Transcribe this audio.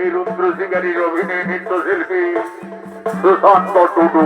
এই রুদ্র শিকারীর অভিনয় নৃত্যশিল্পী সুশান্ত টুডু।